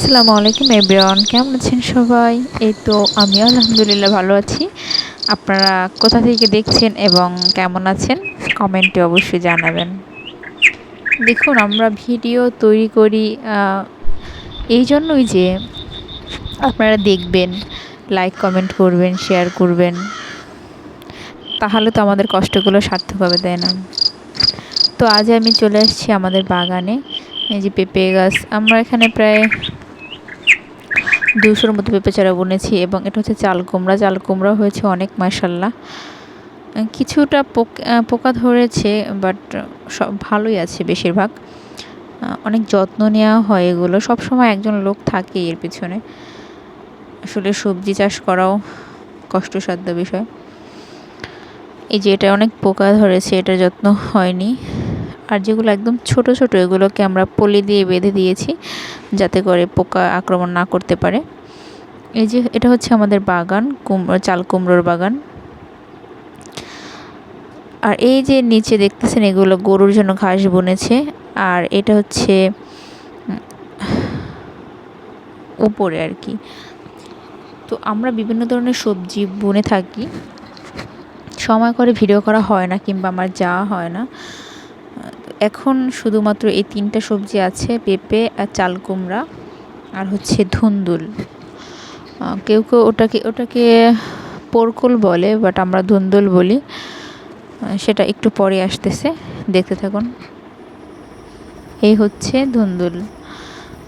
আসসালামু আলাইকুম এভরিওয়ান, কেমন আছেন সবাই? এই তো আমি আলহামদুলিল্লাহ ভালো আছি। আপনারা কোথা থেকে দেখছেন এবং কেমন আছেন? কমেন্টে অবশ্যই জানাবেন। দেখুন, আমরা ভিডিও তৈরি করি এই জন্যই যে আপনারা দেখবেন, লাইক, কমেন্ট করবেন, শেয়ার করবেন। তাহলে তো আমাদের কষ্টগুলো সার্থক হবে তাই না। তো আজ আমি চলে আসছি আমাদের বাগানে। এই যে পেঁপে গাছ, আমরা এখানে প্রায় দুশোর মতো পেঁপে চারা বুনেছি এবং এটা হচ্ছে চাল কুমড়া। চাল কুমড়া হয়েছে অনেক মাসাল্লাহ কিছুটা পোকা ধরেছে, বাট সব ভালোই আছে বেশিরভাগ। অনেক যত্ন নেওয়া হয় এগুলো। সব সময় একজন লোক থাকে এর পিছনে। আসলে সবজি চাষ করাও কষ্টসাধ্য বিষয়। এই যে এটা অনেক পোকা ধরেছে এটা যত্ন হয়নি। আর যেগুলো একদম ছোট ছোট, এগুলোকে আমরা পলি দিয়ে বেঁধে দিয়েছি। যাতে করে পোকা আক্রমণ না করতে পারে। এই যে এটা হচ্ছে আমাদের বাগান কুমড়ো চাল কুমড়োর বাগান। আর এই যে নিচে দেখতেছেন এগুলো গরুর জন্য ঘাস বুনেছে। আর এটা হচ্ছে উপরে আর কি। তো আমরা বিভিন্ন ধরনের সবজি বুনে থাকি। সময় করে ভিডিও করা হয় না কিংবা আমার যাওয়া হয় না। এখন শুধুমাত্র এই তিনটা সবজি আছে, পেঁপে, আর চাল কুমড়া, আর হচ্ছে ধুন্দুল। কেউ কেউ ওটাকে ওটাকে পোরকুল বলে, বাট আমরা ধুন্দুল বলি। সেটা একটু পরে আসতেছে, দেখতে থাকুন। এই হচ্ছে ধুন্দুল।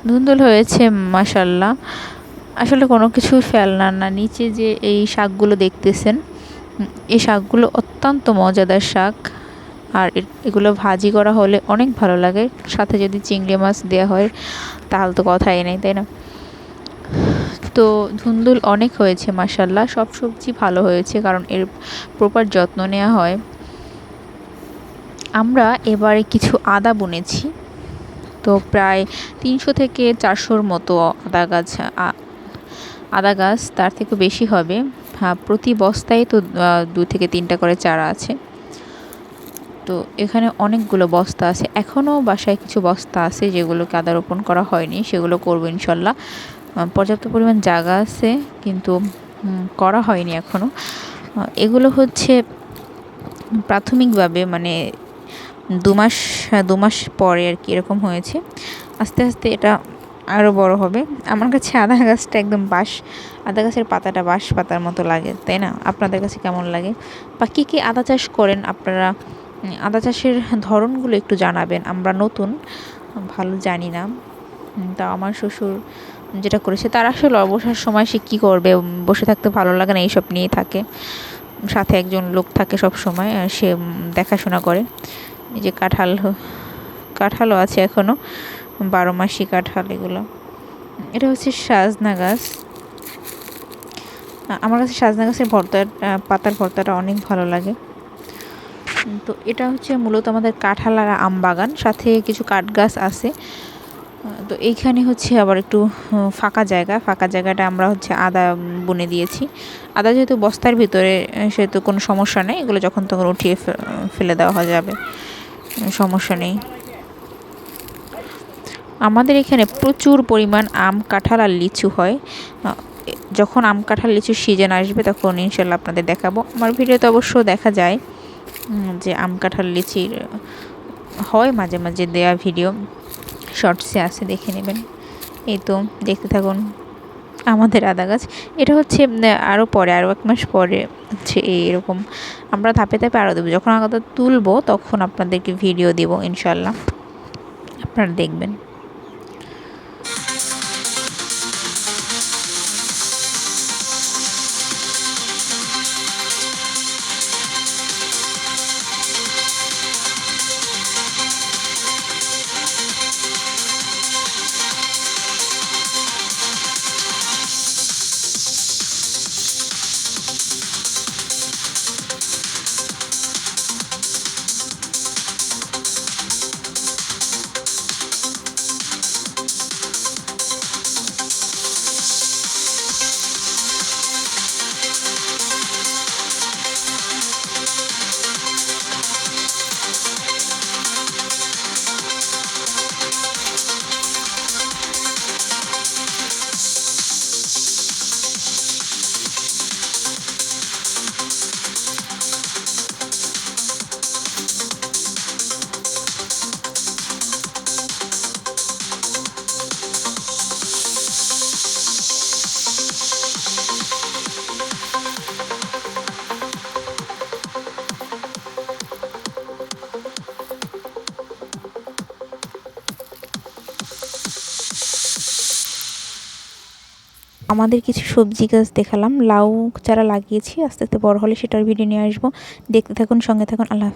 ধুন্দুল হয়েছে মাসাল্লাহ আসলে কোনো কিছু ফেলনা না, নিচে যে এই শাকগুলো দেখতেছেন এই শাকগুলো অত্যন্ত মজাদার শাক। আর এগুলো ভাজি করা হলে অনেক ভালো লাগে। সাথে যদি চিংড়ি মাছ দেওয়া হয়, তাহলে তো কথাই নেই, তাই না? তো ধুন্দুল অনেক হয়েছে মাসাল্লাহ সব সবজি ভালো হয়েছে, কারণ এর প্রপার যত্ন নেওয়া হয়। আমরা এবারে কিছু আদা বুনেছি। তো প্রায় তিনশো থেকে চারশোর মতো আদা গাছ আদা গাছ তার থেকে বেশি হবে। প্রতি বস্তায় তো দু থেকে তিনটা করে চারা আছে। তো এখানে অনেকগুলো বস্তা আছে। এখনও বাসায় কিছু বস্তা আছে যেগুলোকে আদা রোপণ করা হয়নি। সেগুলো করব ইনশাল্লাহ। পর্যাপ্ত পরিমাণ জায়গা আছে কিন্তু করা হয়নি এখনও। এগুলো হচ্ছে প্রাথমিকভাবে মানে দু মাস দু মাস পরে আর কি এরকম হয়েছে। আস্তে আস্তে এটা আরও বড় হবে। আমার কাছে আদা গাছটা একদম বাঁশ, আদা গাছের পাতাটা বাঁশ পাতার মতো লাগে, তাই না? আপনাদের কাছে কেমন লাগে? বা কী কী আদা চাষ করেন আপনারা? আদা চাষের ধরনগুলো একটু জানাবেন। আমরা নতুন, ভালো জানি না। তা আমার শ্বশুর যেটা করেছে, তার আসলে অবসর সময় সে কী করবে? বসে থাকতে ভালো লাগে না, এইসব নিয়ে থাকে। সাথে একজন লোক থাকে সব সময় সে দেখাশোনা করে। এই যে কাঁঠাল, কাঁঠালও আছে এখনও বারো মাসি কাঁঠাল এগুলো। এটা হচ্ছে সাজনা গাছ। আমার কাছে সাজনা গাছের ভর্তা পাতার ভর্তাটা অনেক ভালো লাগে। তো এটা হচ্ছে মূলত আমাদের কাঁঠাল আর আম বাগান। সাথে কিছু কাঠ গাছ আছে তো এইখানে হচ্ছে আবার একটু ফাঁকা জায়গা। ফাঁকা জায়গাটা আমরা হচ্ছে আদা বুনে দিয়েছি। আদা যেহেতু বস্তার ভিতরে সেহেতু কোনো সমস্যা নেই। এগুলো যখন তখন উঠিয়ে ফেলে দেওয়া যাবে। সমস্যা নেই। আমাদের এখানে প্রচুর পরিমাণ আম, কাঁঠাল আর লিচু হয়। যখন আম, কাঁঠাল, লিচুর সিজন আসবে তখন ইনশাল্লাহ আপনাদের দেখাবো। আমার ভিডিওতে অবশ্য দেখা যায়। যে আম কাঁঠাল লিচির হয় মাঝে মাঝে দেয়া ভিডিও শর্টসে আছে, দেখে নেবেন। এই তো, দেখতে থাকুন আমাদের আদা গাছ। এটা হচ্ছে আরও পরে আরও এক মাস পরে হচ্ছে এরকম আমরা ধাপে ধাপে আরও দেবো। যখন আদা তুলবো, তখন আপনাদেরকে ভিডিও দেবো ইনশাল্লাহ আপনারা দেখবেন। আমাদের কিছু সবজি গাছ দেখালাম, লাউ চারা লাগিয়েছি, আস্তে আস্তে বড় হলে সেটার ভিডিও নিয়ে আসব দেখতে থাকুন, সঙ্গে থাকুন, আল্লাহ।